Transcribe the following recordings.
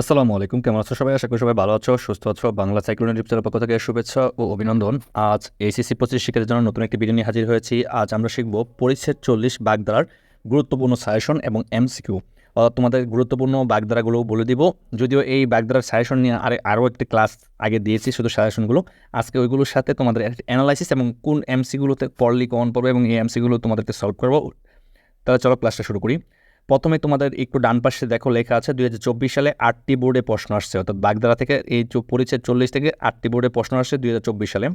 আসসালামু আলাইকুম, কেমন আছো সবাই? আশা করি সবাই ভালো আছো, সুস্থ আছো। বাংলা সাইক্লোন টিপসের পক্ষ থেকে শুভেচ্ছা ও অভিনন্দন। আজ এসিসি পঁচিশ শিক্ষার্থীর জন্য নতুন একটি নিয়ে হাজির হয়েছি। আজ আমরা শিখব পরিচ্ছেদ চল্লিশ বাগদারার গুরুত্বপূর্ণ সাজেশন এবং এমসিকিউ তোমাদের গুরুত্বপূর্ণ বাগদারাগুলো বলে দিব। যদিও এই বাগদারার সাজেশন নিয়ে আরে আরও একটি ক্লাস আগে দিয়েছি শুধু সাজেশনগুলো আজকে ওইগুলোর সাথে তোমাদের অ্যানালাইসিস এবং কোন এমসিগুলোতে পড়লি কমন পড়বে এবং এই এমসিগুলো তোমাদেরকে সলভ করব। তাহলে চলো ক্লাসটা শুরু করি। প্রথমে তোমাদের একটু ডান পাশে দেখো লেখা আছে, দুই হাজার চব্বিশ সালে আটটি বোর্ডে প্রশ্ন আসছে। অর্থাৎ বাগদারা থেকে এই পরিচয় চল্লিশ থেকে আটটি বোর্ডে প্রশ্ন আসছে দুই হাজার চব্বিশ সালে।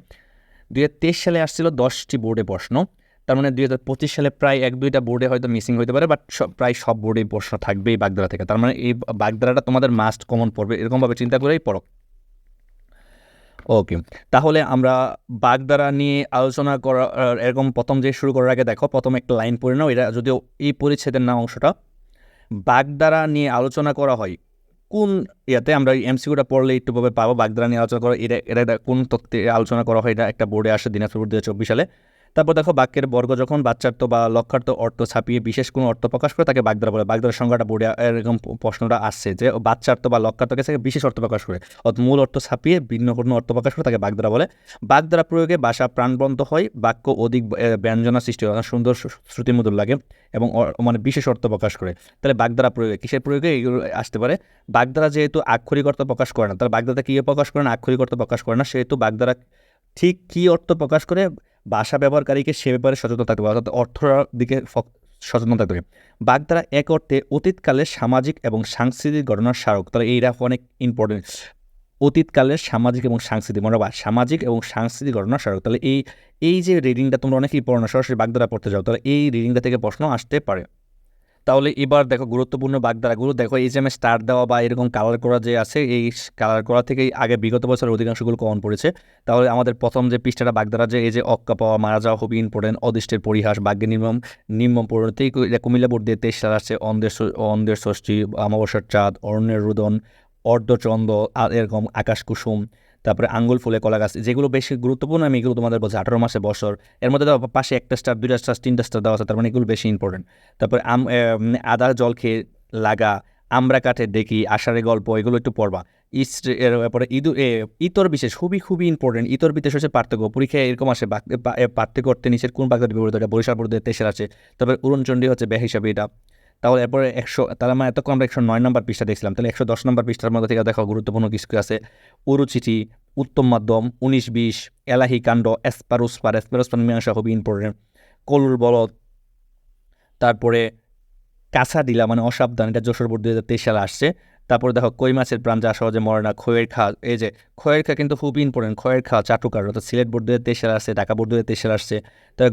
দুই হাজার তেইশ সালে আসছিল দশটি বোর্ডে প্রশ্ন। তার মানে দুই হাজার পঁচিশ সালে প্রায় এক দুইটা বোর্ডে হয়তো মিসিং হতে পারে, বাট প্রায় সব বোর্ডেই প্রশ্ন থাকবেই বাগদারা থেকে। তার মানে এই বাগদারাটা তোমাদের মাস্ট কমন পড়বে, এরকমভাবে চিন্তা করেই পড়ো। ওকে তাহলে আমরা বাগদারা নিয়ে আলোচনা করা এরকম প্রথম যে শুরু করার আগে দেখো, প্রথম একটা লাইন পড়ে নাও। এটা যদিও এই পরিচ্ছেদের না অংশটা। বাগদারা নিয়ে আলোচনা করা হয় কোন ইয়াতে? আমরা এমসিকিউটা পড়লে একটুভাবে পাবো। বাগদারা নিয়ে আলোচনা করা, এটা এটা কোন তত্ত্বে আলোচনা করা হয়? এটা একটা বোর্ডে আসে দিনাজপুর দু সালে। তারপর দেখো বাক্যের বর্গ যখন বাচ্চার্থ বা লক্ষার্থ অর্থ ছাপিয়ে বিশেষ কোনো অর্থ প্রকাশ করে তাকে বাগদারা বলে। বাগদার সংজ্ঞাটা বোর্ডে এরকম প্রশ্নটা আসছে যে বাচ্চার্থ বা লক্ষার্থ কাছে বিশেষ অর্থ প্রকাশ করে। অর্থাৎ মূল অর্থ ছাপিয়ে ভিন্ন কোনো অর্থ প্রকাশ করে তাকে বাগদারা বলে। বাগদারা প্রয়োগে ভাষা প্রাণবন্ত হয়, বাক্য অধিক ব্যঞ্জনা সৃষ্টি হয় সুন্দর শ্রুতিমধুর লাগে এবং মানে বিশেষ অর্থ প্রকাশ করে। তাহলে বাগদারা প্রয়োগে, কিসের প্রয়োগে এগুলো আসতে পারে? বাগদারা যেহেতু আক্ষরিক অর্থ প্রকাশ করে না, তাহলে বাগদারা কী প্রকাশ করে না? আক্ষরিক অর্থ প্রকাশ করে না। সেহেতু বাগদারা ঠিক কী অর্থ প্রকাশ করে? ভাষা ব্যবহারকারীকে সে ব্যাপারে সচেতন থাকতে হবে, অর্থাৎ অর্থর দিকে সচেতন থাকতে হবে। বাগধারা এক অর্থে অতীতকালের সামাজিক এবং সাংস্কৃতিক ঘটনার স্মারক, তাহলে এইটা অনেক ইম্পর্টেন্ট অতীতকালের সামাজিক এবং সাংস্কৃতিক, মনে রাখবা, সামাজিক এবং সাংস্কৃতিক ঘটনার স্মারক, তাহলে এই এই যে রিডিংটা তোমরা অনেকেই পড়ো না, সরাসরি বাগদারা পড়তে যাও, তাহলে এই রিডিংটা থেকে প্রশ্ন আসতে পারে। তাহলে এবার দেখো গুরুত্বপূর্ণ বাগদারাগুলো দেখো এই যে আমি স্টার দেওয়া বা এরকম কালার করা যে আছে, এই কালার করা থেকেই আগে বিগত বছরের অধিকাংশগুলো কমন পড়েছে। তাহলে আমাদের প্রথম যে পৃষ্ঠাটা বাগদারা যে, এই যে অক্কা পাওয়া, মারা যাওয়া খুবই ইম্পর্টেন্ট অদৃষ্টের পরিহাস বাগ্যে নির্মম নির্মম পরিণতি কুমিল্লা বোর্ড দিয়ে তেইশ সাল আসছে অন্দের অন্দের ষষ্ঠী, অমাবস্যার চাঁদ, অরণ্যের রোদন, অর্ধচন্দ্র, আর এরকম আকাশ কুসুম তারপরে আঙ্গুল, ফুলে কলা গাছ, যেগুলো বেশি গুরুত্বপূর্ণ, আমি এগুলো তোমাদের বলছি আঠারো মাসে বছর। এর মধ্যে পাশে একটা স্টার দুইটা স্টার তিনটা স্টার দেওয়া আছে, তার মানে এগুলো বেশি ইম্পর্টেন্ট তারপরে আম আদা, জল খেয়ে লাগা, আমরা কাঠে দেখি আষাঢ়ে গল্প, এগুলো একটু পড়বা। ইস্ট এরপরে ইদু ইতর বিশেষ, খুবই খুবই ইম্পর্টেন্ট ইতর বিশেষ হচ্ছে পার্থক্য। পরীক্ষায় এরকম আসে পার্থক্য অর্থে নিচের কোন বাগদার বিপরীত এটা বরিশাল বোর্ডের তেসের আছে তারপরে উড়নচণ্ডী হচ্ছে বে হিসাবে এটা। তাহলে এরপরে একশো, তাহলে আমরা এতক্ষণ আমরা একশো নয় নম্বর পৃষ্ঠা দেখছিলাম। তাহলে একশো দশ নম্বর পৃষ্ঠার মধ্যে থেকে দেখো গুরুত্বপূর্ণ কিছু আছে। উরুচিঠি উত্তম মাধ্যম, উনিশ বিশ, এলাহি কাণ্ড এসপারুসপার পার, এসপারুস পার মীমাংসা খুবই ইম্পর্টেন্ট কলুর বলদ, তারপরে কাঁচা দিলা মানে অসাবধান, এটা যশোর বোর্ড দু হাজার তেইশ সালে আসছে। তারপরে দেখো কই মাছের প্রাণ যা সহজে মরে না, খয়ের খা, এই যে খয়ের খা কিন্তু খুব ইম্পর্টেন্ট খয়ের খা, চাটুকার, অর্থাৎ সিলেট বোর্ড দু তেইশ সালে আসছে, ঢাকা বোর্ড দু তেইশ আসছে। তবে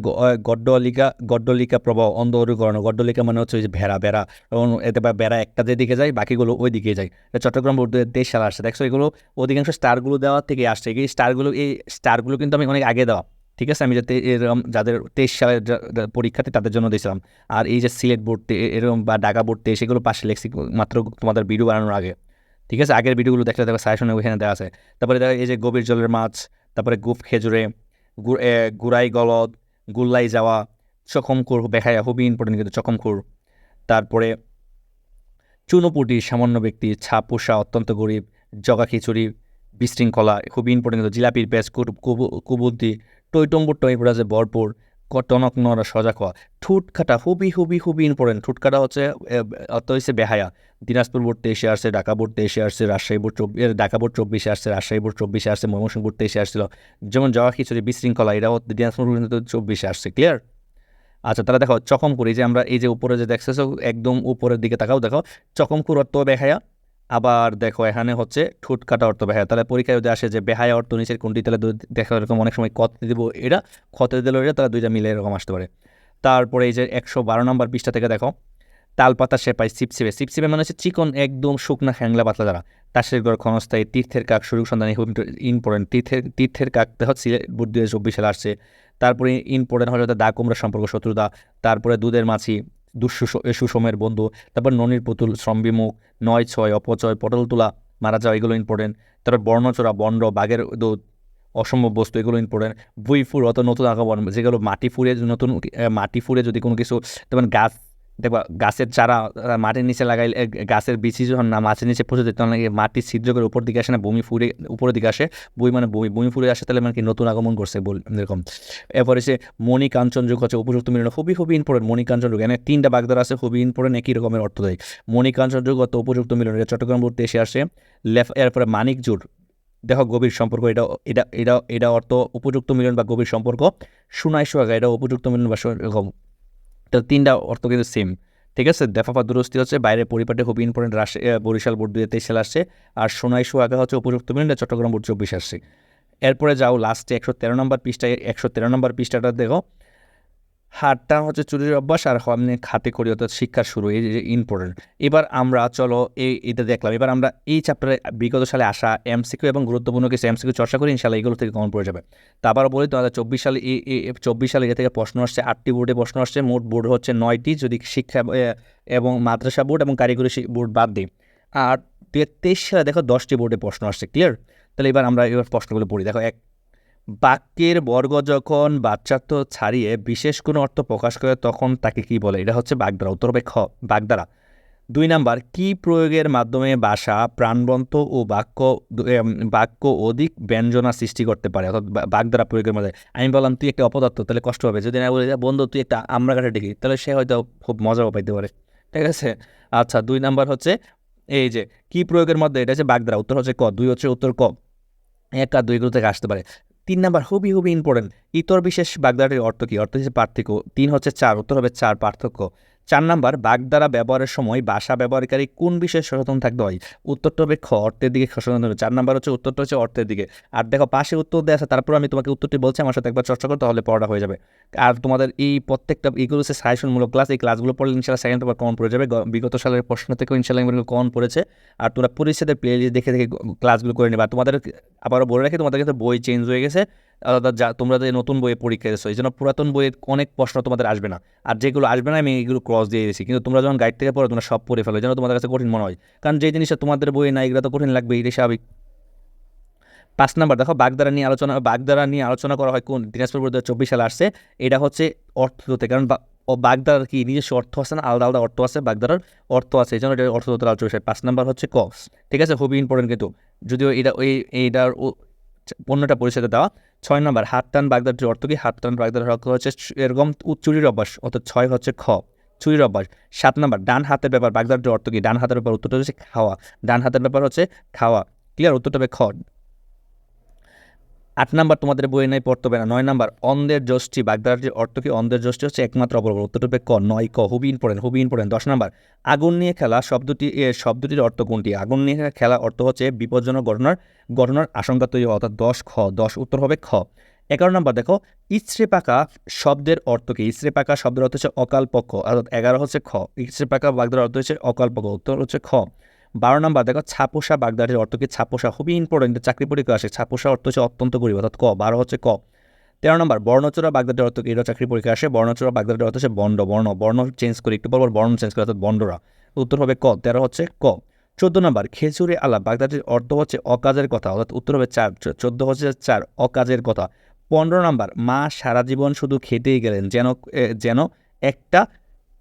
গড্ডলিকা গড্ডলিকা প্রভাব অন্ধ অরুকরণ গড্ডলিকা মানে হচ্ছে ওই যে ভেড়া বেড়া এবং এতে বেড়া একটা যেদিকে যায়, বাকিগুলো ওই দিকে যায়। চট্টগ্রাম বোর্ড দু তেইশ সালে আসছে। দেখছ এগুলো অধিকাংশ স্টারগুলো দেওয়ার থেকে আসছে। এই স্টারগুলো এই স্টারগুলো কিন্তু আমি অনেক আগে দেওয়া। ঠিক আছে? আমি যাতে এরকম যাদের তেইশ সালের পরীক্ষাতে তাদের জন্য দিয়েছিলাম। আর এই যে সিলেট বোর্ডতে এরকম বা ঢাকা বোর্ডতে সেগুলো পাশে লেখছি মাত্র তোমাদের ভিডিও বানানোর আগে। ঠিক আছে? আগের ভিডিওগুলো দেখলে দেখো সাজেশনে ওইখানে দেওয়া আছে। তারপরে দেখো এই যে গভীর জলের মাছ, তারপরে গুফ খেজুরে গুড়াই গলদ, গুল্লাই যাওয়া চকমকুর বেখায়া খুবই ইম্পর্টেন্ট কিন্তু চকমকুর তারপরে চুনোপুটি, সামান্য ব্যক্তি ছাপুষা অত্যন্ত গরিব, জগা খিচুড়ি, বিশৃঙ্খলা, খুবই ইম্পর্টেন্ট কিন্তু জিলাপির প্যাচ কুবুদ্দি টৈটম্বুর টইপুর আছে ভরপুর টনক নড়া সজা খাওয়া ঠুটখাটা খুবই খুবই খুবই ইম্পর্টেন্ট। ঠুটখাটা হচ্ছে অত হচ্ছে বেহায়া। দিনাজপুর বোর্ড তেইশে আসছে, ঢাকা বোর্ড তেইশে আসছে, রাজশাহী বোর্ড চব্বিশ ঢাকা বোর্ড চব্বিশে আসছে, রাজশাহী বোর্ড চব্বিশে আসছে, ময়মনসিংহ বোর্ড তেইশে আসছিল। যেমন জওয়া খিচুড়ি, বিশৃঙ্খলা এটাও দিনাজপুর কিন্তু চব্বিশে আসছে ক্লিয়ার আচ্ছা তারা দেখো চকম করি যে আমরা, এই যে উপরে যে দেখতেছো, একদম উপরের দিকে তাকাও, দেখো। চকমকুর অর্থ বেহায়া আবার দেখো এখানে হচ্ছে ঠুট কাটা অর্থ বেহায়া। তাহলে পরীক্ষায় যদি আসে যে বেহায়া অর্থ নিচের কোনটি, তাহলে দেখো এরকম অনেক সময় কত দিব এটা খতে দিল এটা, তাহলে দুইটা মিলে এরকম আসতে পারে। তারপরে এই যে একশো বারো নম্বর পৃষ্ঠা থেকে দেখো তাল তালপাতা সেপাই সিপসিপে সিপসিপে মানে হচ্ছে চিকন, একদম শুকনা হ্যাংলা পাতলা দ্বারা তাসের গড় ক্ষণস্থায়ী তীর্থের কাক, সুযোগ সন্ধানী খুব ইম্পর্টেন্ট তীর্থের তীর্থের কাক হচ্ছে বুদ্ধ দুই চব্বিশ সালে আসছে। তারপরে ইম্পর্টেন্ট হলো দা কুমড়া সম্পর্ক, শত্রুতা, তারপরে দুধের মাছি সুষমের বন্ধু। তারপর ননির পুতুল, শ্রমবিমুখ, নয় ছয়, অপচয়, পটল তোলা, মারা যাওয়া এগুলো ইম্পর্টেন্ট তারপর বর্ণচোরা, বন্ড, বাঘের দুধ, অসম্ভব বস্তু, এগুলো ইম্পর্টেন্ট ভুই ফুর, অত নতুন আঁকা বন যেগুলো মাটি ফুরে নতুন মাটি ফুরে যদি কোনো কিছু তেমন গাছ দেখবা, গাছের চারা মাটির নিচে লাগাইলে গাছের বিচি যখন না মাছের নিচে পৌঁছে যায়, তখন নাকি মাটি ছিদ্র করে উপর দিকে আসে না, বমি ফুরে, উপরের দিকে আসে। বই মানে বই বমি ফুরে আসে, তাহলে মানে কি নতুন আগমন করছে বল, এরকম। এরপরে সে মণি কাঞ্চন যুগ হচ্ছে উপযুক্ত মিলন খুবই খুবই ইম্পর্টেন্ট মণি কাঞ্চন যুগ এখানে তিনটা বাগদার আছে, খুবই ইম্পর্টেন্ট একই রকমের অর্থ দেয় মণি কাঞ্চন যুগ অত উপযুক্ত মিলন এটা চট্টগ্রাম বলতে এসে আসে, লেফ, এরপরে মানিক জুট দেখো, গভীর সম্পর্ক, এটা এটা এটা এটা অর্থ উপযুক্ত মিলন বা গভীর সম্পর্ক। সুনাই সোহাগা এটা উপযুক্ত মিলন বা তো তিনটা অর্থ কিন্তু সেম ঠিক আছে? দেফাফা দুরস্তি হচ্ছে বাইরে পরিপাটে খুব ইম্পর্টেন্ট রাশি বরিশাল বোর্ড দুই সালে আসছে আর সোনাই আগে হচ্ছে উপযুক্ত মিলন চট্টগ্রাম বোর্ড চব্বিশ আসছে এরপরে যাও লাস্টে একশো তেরো নম্বর পৃষ্ঠায়, একশো তেরো নম্বর পৃষ্ঠাটা দেখো। হাটটা হচ্ছে চুরির অভ্যাস আর আপনি খাতে করি অর্থাৎ শিক্ষার শুরু, এই যে ইম্পর্টেন্ট এবার আমরা চলো এই এটা দেখলাম। এবার আমরা এই চ্যাপ্টারে বিগত সালে আসা এমসিকিউ এবং গুরুত্বপূর্ণ কিছু এমসিকিউ চর্চা করি ইনশাল্লাহ এগুলো থেকে কমন পড়ে যাবে। তা আবার বলি দু হাজার চব্বিশ সালে এই চব্বিশ সালে এ থেকে প্রশ্ন আসছে, আটটি বোর্ডে প্রশ্ন আসছে, মোট বোর্ড হচ্ছে নয়টি, যদি শিক্ষা এবং মাদ্রাসা বোর্ড এবং কারিগরি বোর্ড বাদ দিই। আর দু হাজার তেইশ সালে দেখো দশটি বোর্ডে প্রশ্ন আসছে ক্লিয়ার তাহলে এবার আমরা এবার প্রশ্নগুলো পড়ি। দেখো এক বাক্যের বর্গ যখন বাচ্চাত্ব ছাড়িয়ে বিশেষ কোনো অর্থ প্রকাশ করে, তখন তাকে কি বলে? এটা হচ্ছে বাগধারা উত্তর হবে খ বাগধারা দুই নাম্বার, কি প্রয়োগের মাধ্যমে ভাষা, প্রাণবন্ত ও বাক্য বাক্য অধিক ব্যঞ্জনা সৃষ্টি করতে পারে? অর্থাৎ বাগদারা প্রয়োগের মধ্যে আমি বললাম, তুই একটা অপদার্থ, তাহলে কষ্ট হবে। যদি না বলি বন্ধু, তুই একটা আমরা কাঠে দেখি তাহলে সে হয়তো খুব মজাও পাইতে পারে। ঠিক আছে? আচ্ছা দুই নাম্বার হচ্ছে, এই যে, কি প্রয়োগের মধ্যে এটা হচ্ছে বাগধারা উত্তর হচ্ছে ক, দুই হচ্ছে উত্তর ক। এক আর দুইগুলো থেকে আসতে পারে। তিন নাম্বার খুবই খুবই ইম্পর্টেন্ট ইতর বিশেষ বাগদাটির অর্থ কী? অর্থ হচ্ছে পার্থক্য। তিন হচ্ছে চার, উত্তর হবে চার পার্থক্য। চার নাম্বার, বাগদারা ব্যবহারের সময় ভাষা ব্যবহারকারী কোন বিষয়ে সচেতন থাকতে হয়? উত্তরটা হবে খ, অর্থের দিকে সচেতন হবে। চার নাম্বার হচ্ছে, উত্তরটা হচ্ছে অর্থের দিকে। আর দেখো, পাশে উত্তর দেওয়া আছে, তারপর আমি তোমাকে উত্তরটি বলছি, আমার সাথে একবার চর্চা করো, তাহলে পড়া হয়ে যাবে। আর তোমাদের এই প্রত্যেকটা এগুলো হচ্ছে সাজেশনমূলক ক্লাস এই ক্লাসগুলো পড়লে ইনশাল্লাহ সেকেন্ড পেপার কমন পড়ে যাবে। বিগত সালের প্রশ্ন থেকেও ইনশাল্লাহ কমন পড়েছে। আর তোমরা পরিচ্ছেদের প্লে লিস্ট দেখে দেখে ক্লাসগুলো করে নেবে। আর তোমাদের আবারও বলে রাখি, তোমাদের কিন্তু বই চেঞ্জ হয়ে গেছে। যা, তোমরা যে নতুন বইয়ে পরীক্ষা দিচ্ছ এই জন্য পুরাতন বইয়ের অনেক প্রশ্ন তোমাদের আসবে না। আর যেগুলো আসবে না, আমি এগুলো ক্রস দিয়ে দিয়েছি। কিন্তু তোমরা যখন গাইড থেকে পড়ো, তোমরা সব পড়ে ফেলো, যেন তোমাদের কাছে কঠিন মনে হয়। কারণ যে জিনিসটা তোমাদের বইয়ে না এগুলো তো কঠিন লাগবে এটা স্বাভাবিক। পাঁচ নাম্বার, দেখো, বাগদারা নিয়ে আলোচনা, বাগদারা নিয়ে আলোচনা করা হয় কোন? দিনাজপুর বোর্ড চব্বিশ সালে আসছে। এটা হচ্ছে অর্থতে কারণ ও বাগদার কি, নিজস্ব অর্থ আছে না? আলাদা আলাদা অর্থ আছে, বাগদারার অর্থ আছে, এই জন্য এটা অর্থতত্ত্ব আলোচনা বিষয়। পাঁচ নাম্বার হচ্ছে ক ঠিক আছে? খুবই ইম্পর্টেন্ট কিন্তু। যদিও এটা ওই এইটার পণ্যটা পরিচয় দেওয়া। ছয় নম্বর, হাত টান বাগদাটির অর্থ কি? হাত টান বাগদার অর্থ হচ্ছে এরকম চুরির অভ্যাস, অর্থাৎ ছয় হচ্ছে খ, চুরির অভ্যাস। সাত নম্বর, ডান হাতের ব্যাপার বাগদাটির অর্থ কি? ডান হাতের ব্যাপার উত্তরটা হচ্ছে খাওয়া। ডান হাতের ব্যাপার হচ্ছে খাওয়া। ক্লিয়ার উত্তরটা হবে খ। আট নাম্বার তোমাদের বইয়ে নাই, পড়তে হবে না। নয় নাম্বার, অন্ধের যষ্টি বাগদারাটির অর্থ কি? অন্ধের যষ্টি হচ্ছে একমাত্র অপরাধ উত্তরটা হবে ক, নয় ক হুবি ইম্পর্টেন্ট হুবি ইম্পর্টেন্ট দশ নাম্বার, আগুন নিয়ে খেলা শব্দটি শব্দটির অর্থ কোনটি? আগুন নিয়ে খেলা অর্থ হচ্ছে বিপজ্জনক ঘটনার ঘটনার আশঙ্কা তৈরি অর্থাৎ দশ খ, দশ উত্তর হবে খ। এগারো নম্বর দেখো ইচড়ে পাকা শব্দের অর্থ কি? ইচড়ে পাকা শব্দের অর্থ হচ্ছে অকাল পক্ষ অর্থাৎ এগারো হচ্ছে খ। ইচড়ে পাকা বাগদার অর্থ হচ্ছে অকাল পক্ষ উত্তর হচ্ছে খ। বারো নম্বর দেখো, ছাপোষা বাগদারের অর্থ কি? ছাপোষা খুবই ইম্পর্টেন্ট চাকরি পরীক্ষা আসে। ছাপোষা অর্থ হচ্ছে অত্যন্ত গরিব, অর্থাৎ ক, বারো হচ্ছে ক। তেরো নম্বর, বর্ণচোরা বাগদাদের অর্থ এটা চাকরি পরীক্ষা আসে। বর্ণচোরা বাগদাদের অর্থ হচ্ছে বন্ড, বর্ণ বর্ণ চেঞ্জ করে, একটু পর পর বর্ণ চেঞ্জ করে, অর্থাৎ বন্ডরা। উত্তর হবে ক, তেরো হচ্ছে ক। চোদ্দ নম্বর, খেজুরে আলা, বাগদাদের অর্থ হচ্ছে অকাজের কথা, অর্থাৎ উত্তর হবে চার। চোদ্দ হচ্ছে চার, অকাজের কথা। পনেরো নম্বর, মা সারা জীবন শুধু খেটেই গেলেন, যেন যেন একটা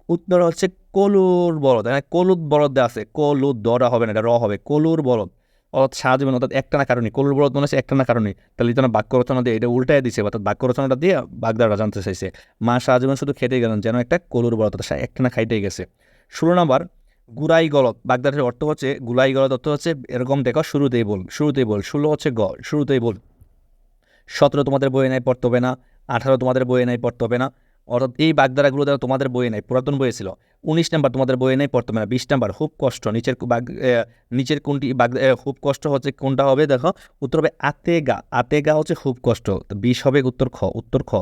উত্তর হচ্ছে কলুর বলদ এখানে কলুদ বলদ আছে কলুদ দরা হবে না, এটা র হবে, কলুর বলদ। অর্থাৎ জীবন অর্থাৎ একটা না কারণে, কলুর বলদ মনে হচ্ছে একটা না কারণে। তাহলে যেন বাক্য রচনা দিয়ে এটা উল্টায় দিছে, অর্থাৎ বাক্য রচনাটা দিয়ে বাগদারা জানতে চাইছে, মা জীবন শুধু খেটেই গেলেন, যেন একটা কলুর বলদ, অর্থাৎ একটা না খাইতেই গেছে। ষোলো নম্বর গুড়াই গলদ, বাগদারের অর্থ হচ্ছে, গুলাই গলদ অর্থ হচ্ছে, এরকম দেখো, শুরুতেই বল শুরুতেই বল, ষোলো হচ্ছে গ, শুরুতেই বল। সতেরো তোমাদের বইয়ে নাই, পড়তে হবে না। আঠারো তোমাদের বইয়ে নাই, পড়তে হবে না। অর্থাৎ এই বাগদারাগুলো দ্বারা তোমাদের বইয়ে নাই, পুরাতন বইয়ে ছিল। উনিশ নাম্বার তোমাদের বইয়ে নেই, পড়তে না। বিশ নাম্বার, খুব কষ্ট। নিচের বাগ নিচের কোনটি বাগ খুব কষ্ট হচ্ছে কোনটা হবে দেখো। উত্তর হবে আতেগা। আতেগা হচ্ছে খুব কষ্ট। বিশ হবে উত্তর খ উত্তর খ।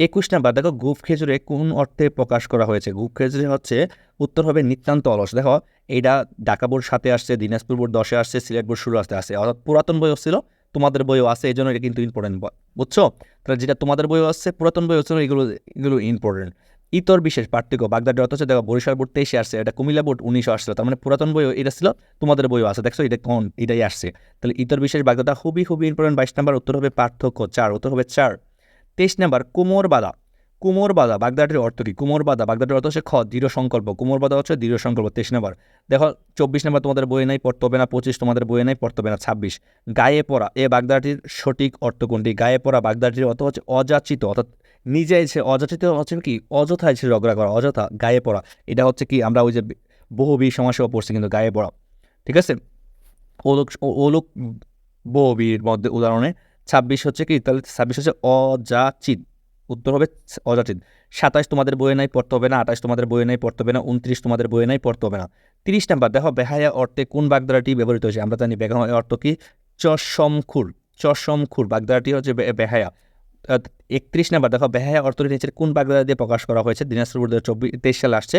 একুশ নাম্বার, দেখো গুপ খেজুরে কোন অর্থে প্রকাশ করা হয়েছে? গুফ খেজুরে হচ্ছে, উত্তর হবে নিতান্ত অলস। দেখো এইটা ঢাকা বোর্ড সাথে আসছে, দিনাজপুর বোর্ড দশে আসছে, সিলেট বোর্ড ষোলো আসতে আসছে। অর্থাৎ পুরাতন বই ছিল তোমাদের বইও আছে এই জন্য এটা কিন্তু ইম্পর্টেন্ট বুঝছ? তাহলে যেটা তোমাদের বইও আছে, পুরাতন বই হচ্ছে এগুলো এগুলো ইম্পর্টেন্ট ইতর বিশেষ, পার্থক্য বাগদার অর্থ হচ্ছে দেখো, বরিশাল বোর্ড তেইশে আসছে, এটা কুমিল্লা বোর্ড উনিশে আসছিল, তার মানে পুরাতন বইও এটা ছিল, তোমাদের বইও আছে, দেখছ? এটা কোন, এটাই আসছে। তাহলে ইতর বিশেষ বাগদাটা খুবই খুবই ইম্পর্টেন্ট বাইশ নাম্বার, উত্তর হবে পার্থক্য চার, উত্তর হবে চার। তেইশ নাম্বার কুমোর বাঁধা কুমোর বাধা বাগদাটির অর্থ কি? কুমোর বাধা বাগদাটির অর্থ হচ্ছে খ দৃঢ় সংকল্প। কুমোর বাধা হচ্ছে দৃঢ় সংকল্প, তেইশ নম্বর। দেখো, চব্বিশ নম্বর তোমাদের বইয়ে নাই, পড়তে হবে না। পঁচিশ তোমাদের বইয়ে নাই, পড়তে হবে না। ছাব্বিশ। গায়ে পড়া, এ বাগদাটির সঠিক অর্থ কোনটি? গায়ে পড়া বাগদাটির অর্থ হচ্ছে অযাচিত, অর্থাৎ নিজে এসে অযাচিত হচ্ছে কি? অযথা এসে ঝগড়া করা, অযথা গায়ে পড়া। এটা হচ্ছে কি? আমরা ওই যে বহুবি সমাসেও পড়ছি কিন্তু গায়ে পড়া। ঠিক আছে? ওলোক ওলোক বহুবির মধ্যে উদাহরণে, ছাব্বিশ হচ্ছে কি? তাহলে ছাব্বিশ হচ্ছে অযাচিত। উত্তর হবে অযাচিত সাতাশ তোমাদের বইয়ে নাই, পড়তে হবে না। আঠাশ তোমাদের বইয়ে নাই, পড়তে হবে না। উনত্রিশ তোমাদের বইয়ে নাই, পড়তে হবে না। তিরিশ নাম্বার, দেখো বেহায়া অর্থে কোন বাগদারাটি ব্যবহৃত হয়েছে? আমরা জানি বেহায়া অর্থ কি? চশমখুর চশমখুর বাগদারাটি হচ্ছে বেহায়া। একত্রিশ নাম্বার, দেখো বেহায়া অর্থটি নিচের কোন বাগদারা দিয়ে প্রকাশ করা হয়েছে? দিনাজপুর বোর্ড চব্বিশ তেইশ সালে আসছে।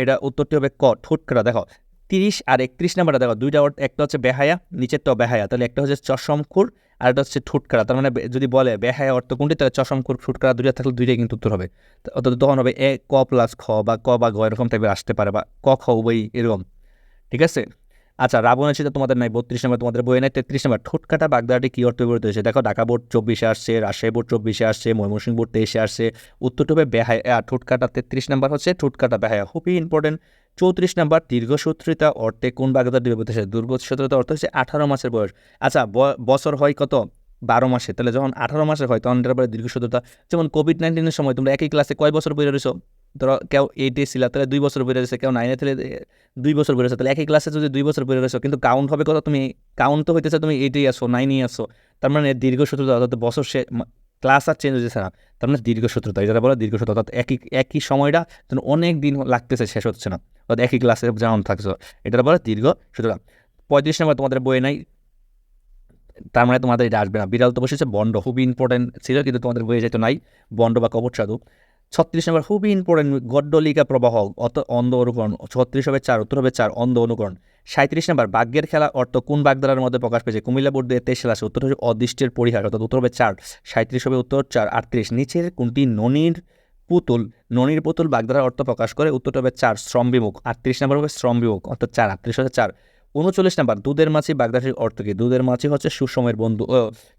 এটা উত্তরটি হবে ক, ঠোঁটকরা, দেখো। তিরিশ আর একত্রিশ নাম্বারটা, দেখো, দুইটা অর্থ, একটা হচ্ছে বেহায়া, নিচেরটাও বেহায়া। তাহলে একটা হচ্ছে চশমখুর আর একটা হচ্ছে ঠুটকারা তার মানে যদি বলে, বেহায় অর্থ কোনটি? তাহলে চশমখুর ঠুটকারা দুইটা থাকলে দুইটাই কিন্তু উত্তর হবে। অত তখন হবে এ, ক প্লাস খ বা ক বা গ এরকম টাইপের আসতে পারে বা ক, খ উভয় এরকম। ঠিক আছে? আচ্ছা রাবণের চিত্র তোমাদের নাই, বত্রিশ নম্বর তোমাদের বই নাই, তেত্রিশ নম্বর। ঠোঁটকাটা বাগদাটি কী অর্থ ব্যবহৃত হয়েছে? দেখো, ঢাকা বোর্ড চব্বিশে আসছে, রাজশাহী বোর্ড চব্বিশে আসছে, ময়মনসিংহ বোর্ড তেইশে আসছে। উত্তরটা হবে বেহায়া ঠোঁটকাটা তেত্রিশ নম্বর হচ্ছে ঠোঁটকাটা বেহায়া। খুবই ইম্পর্টেন্ট চৌত্রিশ নম্বর দীর্ঘসূত্রিতা অর্থে কোন বাগদাটি ব্যবহৃত হয়েছে দীর্ঘসূত্রিতা অর্থ হচ্ছে আঠারো মাসের বয়স। আচ্ছা বছর হয় কত? বারো মাসে। তাহলে যখন আঠারো মাসের হয়, তখন এটার পরে দীর্ঘসূত্রতা। যেমন কোভিড নাইন্টিনের সময় তোমরা একই ক্লাসে কয় বছর বই রয়েছো? ধরো কেউ এইটে ছিল, তাহলে দুই বছর বই রয়েছে। কেউ নাইনে থেকে দুই বছর বই রয়েছে। তাহলে একই ক্লাসে যদি দুই বছর বই রয়েছো, কিন্তু কাউন্ট হবে কত? তুমি কাউন্ট তো হইতেছে তুমি এইটেই আসো নাইনেই আসো তার মানে দীর্ঘসূত্রতা অর্থাৎ বছর সে ক্লাস আর চেঞ্জ হয়েছে না। তার মানে দীর্ঘসূত্রতা যেটা বলে দীর্ঘসূত্রতা অর্থাৎ একই একই সময়টা যেন অনেক দিন লাগতেছে, শেষ হচ্ছে না। অর্থাৎ একই ক্লাসে যেমন থাকছো। এটা বলে দীর্ঘ সুতরাং পঁয়ত্রিশ নম্বর, তোমাদের বই নাই। তার মানে তোমাদের এটা আসবে না। বিড়াল তো বসেছে, বন্ড খুবই ইম্পর্টেন্ট ছিল, কিন্তু তোমাদের বইয়ে যেত নাই, বন্ড বা কবর সাধু। ছত্রিশ নম্বর, খুবই ইম্পর্টেন্ট গড্ডলিকা প্রবাহ, অত অন্ধ অনুকরণ। ছত্রিশ হবে চার, উত্তর হবে চার, অন্ধ অনুকরণ। সাঁত্রিশ নম্বর, বাগ্যের খেলা অর্থ কোন বাগদারার মধ্যে প্রকাশ পেয়েছে? কুমিল্লা বোর্ড দিয়ে তেইশ আসে উত্তর হচ্ছে অদৃষ্টের পরিহার, অর্থাৎ উত্তর হবে চার সাঁত্রিশ হবে উত্তর চার, আটত্রিশ। নিচের কোনটি? ননির পুতুল ননির পুতুল বাগদারার অর্থ প্রকাশ করে উত্তরটা হবে চার শ্রম বিমুখ আটত্রিশ নম্বর হবে শ্রম বিমুখ অর্থাৎ চার, আটত্রিশ হচ্ছে চার। উনচল্লিশ নাম্বার, দুধের মাছি বাগদাটির অর্থ কি? দুধের মাছি হচ্ছে সুসময়ের বন্ধু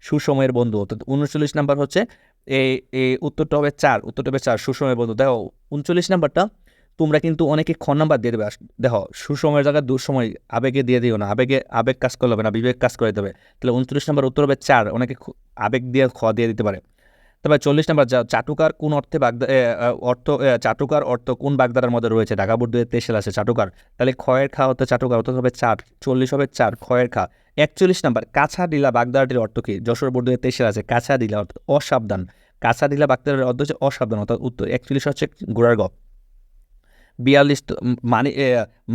সুসময়ের বন্ধু, অর্থাৎ উনচল্লিশ নাম্বার হচ্ছে এই এই উত্তরটা হবে চার, উত্তরটা হবে চার সুসময়ের বন্ধু। দেখো, উনচল্লিশ নাম্বারটা তোমরা কিন্তু অনেকে খ নাম্বার দিয়ে দেবে। দেখো, সুসময়ের জায়গায় দুঃসময়। আবেগে দিয়ে দিও না। আবেগে, আবেগ কাজ করলে হবে না, বিবেক কাজ করে দেবে। তাহলে উনত্রিশ নাম্বার উত্তর হবে চার। অনেকে আবেগ দিয়ে খ দিয়ে দিতে পারে। তবে চল্লিশ নাম্বার চাটুকার কোন অর্থে বাগদা অর্থ চাটুকার অর্থ কোন বাগদারার মধ্যে রয়েছে? ঢাকা বোর্ড দুয়ে তেইশ সালে আছে চাটুকার। তাহলে খয়ের খা হতে চাটুকার অর্থ হবে চার। চল্লিশ হবে চার খয়ের খা। একচল্লিশ নাম্বার কাছা ডিলা বাগদারাটির অর্থ কি? যশোর বোর্ড দুয়ে তেইশ সালে আছে কাছা ডিলা অর্থ অসাবধান। কাছা ডিলা বাগদারের অর্থ হচ্ছে অসাবধান, অর্থাৎ উত্তর। একচল্লিশ হচ্ছে গোড়ার গ। বিয়াল্লিশ মানি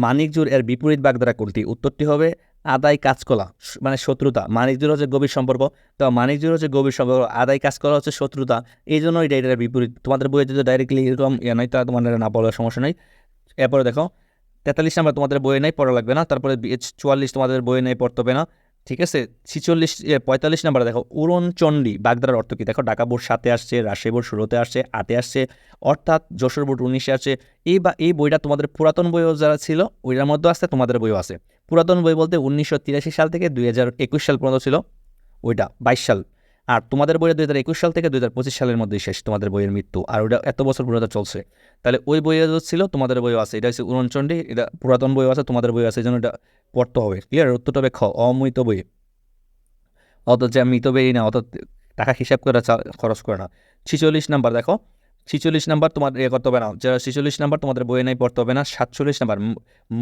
মানিকজোর এর বিপরীত বাগদারা কোনটি উত্তরটি হবে আদায় কাজকলা মানে শত্রুতা। মানিকজোর হচ্ছে গভীর সম্পর্ক। তো মানিকজোর হচ্ছে গভীর সম্পর্ক, আদায় কাজকলা হচ্ছে শত্রুতা। এই জন্য এটা এটার বিপরীত। তোমাদের বইয়ে যদি ডাইরেক্টলি এরকম ইয়ে নয় তা তোমাদের না বলার সমস্যা নেই। এরপরে দেখো, তেতাল্লিশ নাম্বার তোমাদের বইয়ে নেই, পড়া লাগবে না। তারপরে চুয়াল্লিশ তোমাদের বইয়ে নেই, পড়তে হবে না। ঠিক আছে? ছিচল্লিশ পঁয়তাল্লিশ নাম্বার দেখো উড়নচণ্ডী বাগদার অর্থ কী? দেখো ডাকা বোর্ড সাথে আসছে, রাজশাহী বোর্ড ষোলোতে আসছে, আটে আসছে, অর্থাৎ যশোর বোর্ড উনিশে আসছে। এই বা, এই বইটা তোমাদের পুরাতন বইও যারা ছিল, ওইটার মধ্যে আসছে, তোমাদের বইও আছে। পুরাতন বই বলতে উনিশশো তিরাশি সাল থেকে দুই সাল পর্যন্ত ছিল, ওইটা, বাইশ সাল। আর তোমাদের বইয়ের দুই হাজার একুশ সাল থেকে দুই হাজার পঁচিশ সালের মধ্যে শেষ, তোমাদের বইয়ের মৃত্যু। আর ওটা এত বছর পর্যন্ত চলছে। তাহলে ওই বইয়ে ছিল, তোমাদের বইও আছে। এটা হচ্ছে উড়নচণ্ডী, এটা পুরাতন বইও আছে, তোমাদের বইও আছে, এই জন্য এটা পড়তে হবে। ক্লিয়ার উত্তরটা হবে খ, অমৃত বই। অত যে মৃত বেরি না অত টাকা হিসাব করে খরচ করে না। ছিচল্লিশ নাম্বার, দেখো। ছিচল্লিশ নাম্বার তোমার ইয়ে করতে হবে না। যারা ছিচল্লিশ নাম্বার তোমাদের বইয়ে নাই, পড়তে হবে না। সাতচল্লিশ নাম্বার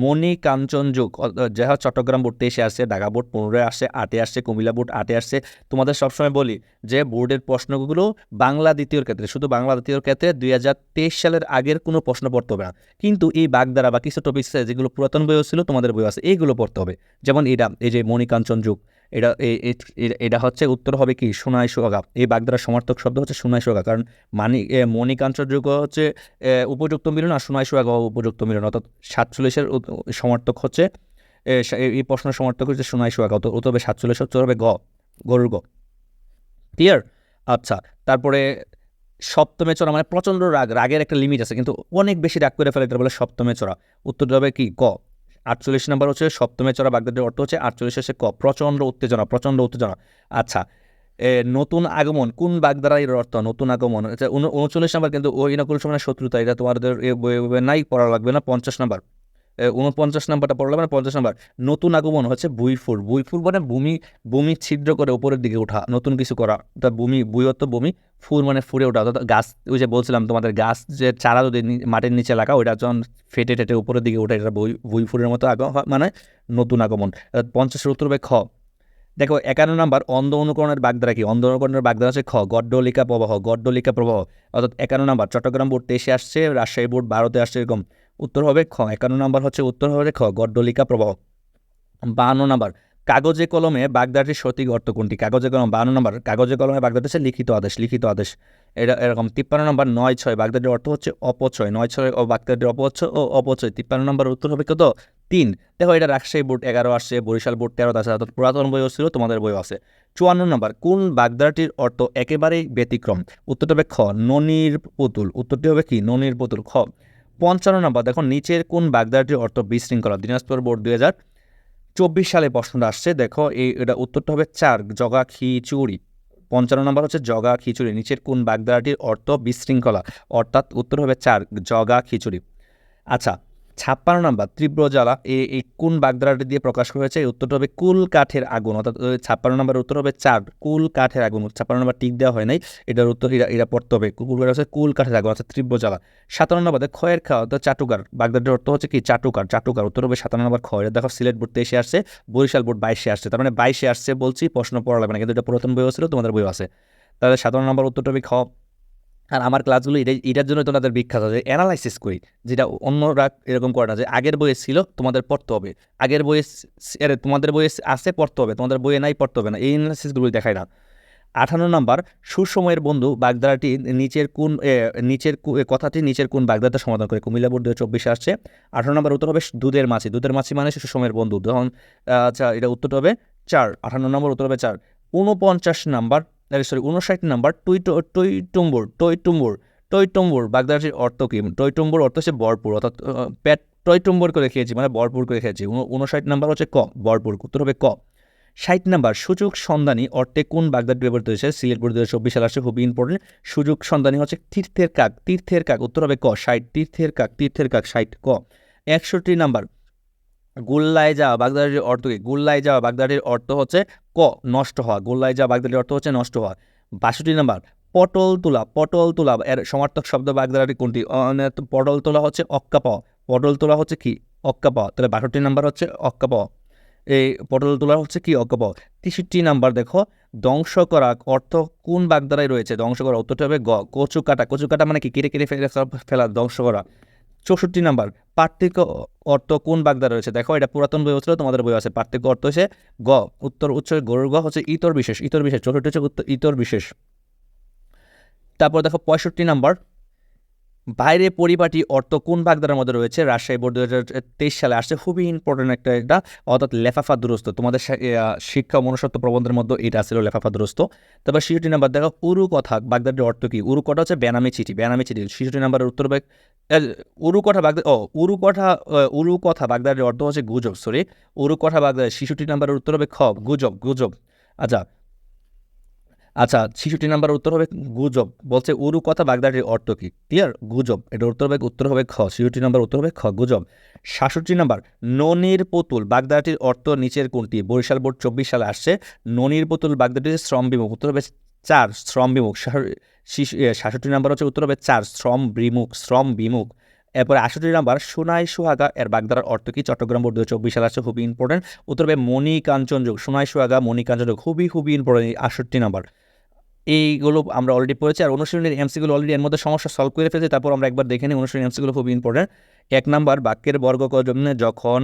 মণি কাঞ্চন যুগ। যাহা চট্টগ্রাম বোর্ড তেইশে আসছে, ঢাকা বোর্ড পনেরোয় আসছে, আটে আসছে, কুমিল্লা বোর্ড আটে আসছে। তোমাদের সবসময় বলি যে বোর্ডের প্রশ্নগুলো বাংলা দ্বিতীয় ক্ষেত্রে, শুধু বাংলা দ্বিতীয় ক্ষেত্রে দুই হাজার তেইশ সালের আগের কোনো প্রশ্ন পড়তে হবে না। কিন্তু এই বাগদারা বা কিছু টপিক্স যেগুলো পুরাতন বইও ছিল, তোমাদের বই আছে, এইগুলো পড়তে হবে। যেমন এটা এই যে মণিকাঞ্চন যুগ। এটা এটা হচ্ছে উত্তর হবে কি? সোনাই সোহাগা এই বাগদারা সমর্থক শব্দ হচ্ছে সোনাই সোহাগা কারণ মানি এ, মণিকাঞ্চন যুগ হচ্ছে উপযুক্ত মিলন আর সোনাই সোহাগা উপযুক্ত মিলন। অর্থাৎ সাতচল্লিশের সমর্থক হচ্ছে এই- প্রশ্নের সমর্থক হচ্ছে সোনাই সোহাগা অত হবে সাতচল্লিশ উত্তর হবে গ গরুর গ। ক্লিয়ার আচ্ছা তারপরে সপ্তমে চড়া মানে প্রচণ্ড রাগ রাগের একটা লিমিট আছে। কিন্তু অনেক বেশি রাগ করে ফেলে এটা বলে সপ্তমে চড়া। উত্তরটা হবে কি? ক আটচল্লিশ নাম্বার হচ্ছে সপ্তমে চড়া বাগদাদের অর্থ হচ্ছে আটচল্লিশ সে ক। প্রচণ্ড উত্তেজনা প্রচণ্ড উত্তেজনা। আচ্ছা এ, নতুন আগমন কোন বাগদারা এর অর্থ? নতুন আগমন আচ্ছা উন- উনচল্লিশ নাম্বার কিন্তু ওই নকুল সময় শত্রুতা এটা তোমাদের নাই পড়া লাগবে না পঞ্চাশ নাম্বার। উনপঞ্চাশ নাম্বারটা পড়া লাগবে না পঞ্চাশ নাম্বার। নতুন আগমন হচ্ছে বুইফুর। বুইফুর মানে ভূমি ভূমি ছিদ্র করে উপরের দিকে ওঠা, নতুন কিছু করা। তা ভূমি বুইয়ত্ত ভূমি ফুল মানে ফুরে ওঠা। অর্থাৎ গাছ, ওই যে বলছিলাম তোমাদের গাছ যে চারা যদি মাটির নিচে লাগা, ওইটা যখন ফেটে টেটে উপরের দিকে ওঠে, এটা বই বুইফুরের মতো আগমন মানে নতুন আগমন। পঞ্চাশের উত্তর হবে খ। দেখো, একান্ন নাম্বার, অন্ধ অনুকরণের বাগদারা কি? অন্ধ অনুকরণের বাগদারা হচ্ছে খ, গড্ডলিকা প্রবাহ গড্ডলিকা প্রবাহ। অর্থাৎ একান্ন নাম্বার, চট্টগ্রাম বোর্ড তেইশে আসছে, রাজশাহী বোর্ড বারোতে আসছে, এরকম। উত্তর হবে খ। একান্ন নাম্বার হচ্ছে উত্তর হবে খ। গড্ডলিকা প্রবাহ। বাহান্ন নাম্বার। কাগজে কলমে বাগদাটির সঠিক অর্থ কোনটি? কাগজে কলম বাহান্ন নাম্বার। কাগজে কলমে বাগদাটি হচ্ছে লিখিত আদেশ লিখিত আদেশ। এটা এরকম তিপ্পান্ন নাম্বার নয় ছয়। বাগদাটির অর্থ হচ্ছে অপচয়। নয় ছয় ও বাগদাটির অপচয় ও অপচয়। তিপ্পান্ন নাম্বার উত্তর হবে কত? তিন। দেখো এটা রাজশাহী বোর্ড এগারো আসছে, বরিশাল বোর্ড তেরো আছে অর্থাৎ পুরাতন বইও ছিল, তোমাদের বইও আছে। চুয়ান্ন নম্বর। কোন বাগদাটির অর্থ একেবারেই ব্যতিক্রম? উত্তরটি হবে খ। ননির পুতুল। উত্তরটি হবে কি? ননির পুতুল। খ। পঞ্চান্ন নম্বর, দেখো নিচের কোন বাগদাটির অর্থ বিশৃঙ্খলা? দিনাজপুর বোর্ড দুই হাজার চব্বিশ সালে প্রশ্নটা আসছে, দেখো এই, এটা উত্তরটা হবে চার জগা খিচুড়ি। পঞ্চান্ন নম্বর হচ্ছে জগা খিচুড়ি, নিচের কোন বাগদাটির অর্থ বিশৃঙ্খলা? অর্থাৎ উত্তর হবে চার জগা খিচুড়ি। আচ্ছা ছাপ্পান্ন নাম্বার, তীব্র জ্বালা। এই কোন বাগদারাটি দিয়ে প্রকাশ হয়েছে? উত্তরটা হবে কুল কাঠের আগুন, অর্থাৎ ছাপ্পান্ন নাম্বার উত্তর হবে চার কুল কাঠের আগুন, ছাপ্পান্ন নাম্বার টিক দেওয়া হয় নাই। এটার উত্তর এরা এরা পড়তে হবে। কুল হচ্ছে কুল কাঠের আগুন, অর্থাৎ তীব্র জ্বালা। সাতান্ন নাম্বার খয়ের খাওয়া, অর্থাৎ চাটুকার। বাগদাটির অর্থ হচ্ছে কি? চাটুকার। চাটুকার উত্তর হবে সাতান্ন নাম্বার এটা দেখো সিলেট বোর্ড তেইশে আসছে, বরিশাল বোর্ড বাইশে আসছে। তার মানে বাইশে আসছে বলছি, প্রশ্ন পড়া লাগবে না। কিন্তু এটা পুরাতন বইও ছিল, তোমাদের বইও আছে। তাহলে সাতান্ন নম্বর উত্তরটা হবে খ। আর আমার ক্লাসগুলো এটাই, এটার জন্য তোমাদের বিখ্যাত যে অ্যানালাইসিস করি, যেটা অন্যরা এরকম করে না যে আগের বইয়ে ছিল, তোমাদের পড়তে হবে। আগের বইয়ে এর, তোমাদের বইয়ে আছে, পড়তে হবে। তোমাদের বইয়ে নাই, পড়তে হবে না। এই অ্যানালাইসিসগুলো দেখায় না। আঠান্ন নম্বর, সুসময়ের বন্ধু বাগদারাটি নিচের কোন নিচের কথাটি নিচের কোন বাগদাটা সমাধান করে? কুমিল্লা বোর্ড দু চব্বিশে আসছে। আঠারো নম্বর, উত্তর হবে দুধের মাছি। দুধের মাছি মানে সুসময়ের বন্ধু। তখন আচ্ছা এটা উত্তরটা হবে চার। আঠান্ন নম্বর, উত্তর হবে চার। ঊনপঞ্চাশ নাম্বার সরি উনষাট নাম্বার, টুই টই টুম্বুর টই টুম্বুর টই টুম্বুর বাগদাটির অর্থ কি? টই টুম্বুর অর্থ হচ্ছে বরপুর অর্থাৎ পেট টই টুম্বুর করে খেয়েছি মানে বরপুর করে খেয়েছি। উন- উনষাট নাম্বার হচ্ছে ক বরপুর উত্তর হবে ক। ষাট নাম্বার, সুযোগ সন্ধানী অর্থে কোন বাগদাটি ব্যবহৃত হয়েছে? সিলেট বোর্ড দু হাজার চব্বিশ সাল আসছে, খুবই ইম্পর্টেন্ট সুযোগ সন্ধানী হচ্ছে তীর্থের কাক তীর্থের কাক, উত্তর হবে ক, ষাট, তীর্থের কাক তীর্থের কাক, ষাট, ক। একষট্টি নাম্বার, গোল্লায় যাওয়া বাগদাটির অর্থ কি? গোল্লায় যাওয়া বাগদাটির অর্থ হচ্ছে ক, নষ্ট হওয়া। গোল্লায় যাওয়া বাগদাটির অর্থ হচ্ছে নষ্ট হওয়া। বাষট্টি নাম্বার, পটল তোলা পটল তোলা এর সমার্থক শব্দ বাগদাটি কোনটি? পটল তোলা হচ্ছে অক্কা পাওয়া পটল তোলা হচ্ছে কি? অক্কা পাওয়া তাহলে বাষট্টি নাম্বার হচ্ছে অক্কা পাওয়া এই পটল তোলা হচ্ছে কি? পাওয়া তেষট্টি নাম্বার দেখো, ধ্বংস করা অর্থ কোন বাগদারায় রয়েছে? ধ্বংস করা উত্তরটা হবে গ। কচু কাটা কচু কাটা মানে কি? কেটে কেটে ফেলে, ফেলা, ধ্বংস করা। চৌষট্টি নাম্বার পার্থিক অর্থ কোন বাগদা রয়েছে? দেখো, এটা পুরাতন বই হচ্ছিল তোমাদের বই আছে। পার্থিক অর্থ হচ্ছে গ, উত্তর উচ্চ গরুর গ হচ্ছে ইতর বিশেষ ইতর বিশেষ, চৌষট্টি হচ্ছে উত্তর ইতর বিশেষ। তারপর দেখো পঁয়ষট্টি নাম্বার বাইরে পরিপাটি অর্থ কোন বাগদার মধ্যে রয়েছে? রাজশাহী বোর্ড দু তেইশ সালে আসছে। খুবই ইম্পর্টেন্ট একটা এটা। অর্থাৎ লেফাফা দুরস্ত। তোমাদের শিক্ষা মনুষ্যত্ব প্রবন্ধের মধ্যে এটা ছিল লেফাফা দুরস্ত। তারপর শিশুটি নাম্বার দেখো, উরু কথা বাগদাদের অর্থ কি? উরু কথা হচ্ছে বেনামি চিঠি বেনামি চিঠি। শিশুটি নাম্বারের উত্তর হবে উরু কথা বাগদা ও, উরু কথা বাগদাদের অর্থ হচ্ছে গুজব সরি উরু কথা বাগদাদ শিশুটি নাম্বারের উত্তর হবে খ, গুজব গুজব। আচ্ছা আচ্ছা শিশুটি নাম্বার উত্তর হবে গুজব। বলছে, উরু কথা বাগদাটির অর্থ কি? ক্লিয়ার? গুজব। এটা উত্তর হবে উত্তর হবে খ। শিশুটি নাম্বার উত্তর হবে খ, গুজব। সাতষট্টি নাম্বার, ননির পুতুল বাগদাটির অর্থ নিচের কোনটি? বরিশাল বোর্ড চব্বিশ সালে আসছে, ননির পুতুল বাগদাটির শ্রম বিমুখ। উত্তর হবে চার, শ্রম বিমুখ। সাতষট্টি নাম্বার হচ্ছে, উত্তর হবে চার, শ্রম বিমুখ শ্রম বিমুখ। এরপরে আষট্টি নাম্বার, সোনাই সোহাগা, এর বাগদার অর্থ কি? চট্টগ্রাম বোর্ড দু চব্বিশ সাল আছে খুবই ইম্পর্টেন্ট উত্তর হবে মণি কাঞ্চনযোগ সোনাই সোহাগা মণি যোগ খুবই খুবই ইম্পর্টেন্ট আষট্টি নাম্বার। এইগুলো আমরা অলরেডি পড়েছি, আর অনুশীলনের এমসিগুলো অলরেডি এর মধ্যে সমস্যা সলভ করে ফেলেছি, তারপর আমরা একবার দেখে নিই, অনুশীলনের এমসিগুলো খুব ইম্পর্টেন্ট এক নাম্বার বাক্যের বর্গ যখন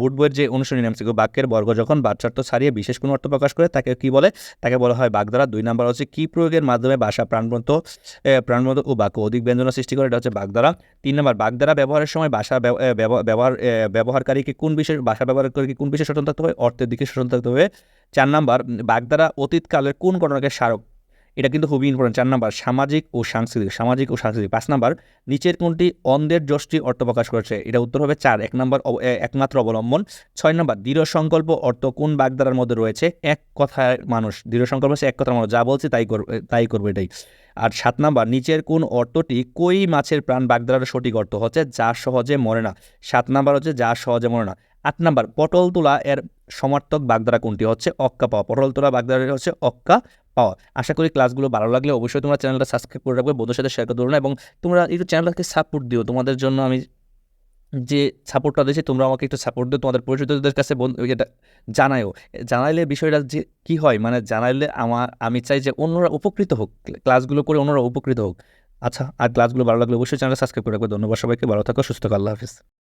বুট বইয়ের যে অনুশীলনী এমসিগুলো বাক্যের বর্গ, যখন বাচ্চার্থ ছাড়িয়ে বিশেষ কোনো অর্থ প্রকাশ করে তাকে কি বলে? তাকে বলা হয় বাগধারা দুই নাম্বার হচ্ছে কি প্রয়োগের মাধ্যমে ভাষা প্রাণবন্ত প্রাণবন্ত ও বাক্য অধিক ব্যঞ্জনা সৃষ্টি করে, এটা হচ্ছে বাগধারা তিন নাম্বার বাগধারা ব্যবহারের সময় ব্যব- ব্যবহার ব্যবহারকারীকে কোন বিশেষ করে কোন বিশেষ সচেতন থাকতে হবে? অর্থের দিকে সচেতন থাকতে হবে। চার নাম্বার বাগধারা অতীতকালের কোন ঘটনাকে স্মারক এটা কিন্তু খুবই ইম্পর্টেন্ট চার নাম্বার, সামাজিক ও সাংস্কৃতিক, সামাজিক ও সাংস্কৃতিক। পাঁচ নাম্বার, নিচের কোনটি অন্ধের যষ্টি অর্থ প্রকাশ করেছে? এটা উত্তর হবে চার। এক নম্বর একমাত্র অবলম্বন। ছয় নম্বর, দৃঢ় সংকল্প অর্থ কোন বাগদারার মধ্যে রয়েছে? এক কথায় মানুষ। দৃঢ় সংকল্প হচ্ছে এক কথার মানুষ। যা বলছে তাই করবে তাই করবে এটাই। আর সাত নাম্বার, নিচের কোন অর্থটি কই মাছের প্রাণ বাগদারার সঠিক অর্থ হচ্ছে? যা সহজে মরে না। সাত নাম্বার হচ্ছে যা সহজে মরে না। আট নাম্বার, পটল তোলা এর সমার্থক বাগধারা কোনটি হচ্ছে? অক্কা পাওয়া। পটল তোলা বাগধারা হচ্ছে অক্কা পাওয়া। আশা করি ক্লাসগুলো ভালো লাগলে অবশ্যই তোমরা চ্যানেলটা সাবস্ক্রাইব করে রাখবে বন্ধুদের সাথে শেয়ার করে দেবো না এবং তোমরা একটু চ্যানেলটাকে সাপোর্ট দিও, তোমাদের জন্য আমি যে সাপোর্টটা দিয়েছি তোমরা আমাকে একটু সাপোর্ট দিও, তোমাদের পরিচিতদের কাছে এটা জানায়ও। জানাইলে বিষয়টা যে কী হয় মানে জানাইলে আমার আমি চাই যে অন্যরা উপকৃত হোক ক্লাসগুলো করে অন্যরা উপকৃত হোক। আচ্ছা আর ক্লাসগুলো ভালো লাগলে অবশ্যই চ্যানেলটা সাবস্ক্রাইব করে রাখবে। ধন্যবাদ সবাইকে, ভালো থাকো, সুস্থ আল্লাহ হাফিজ।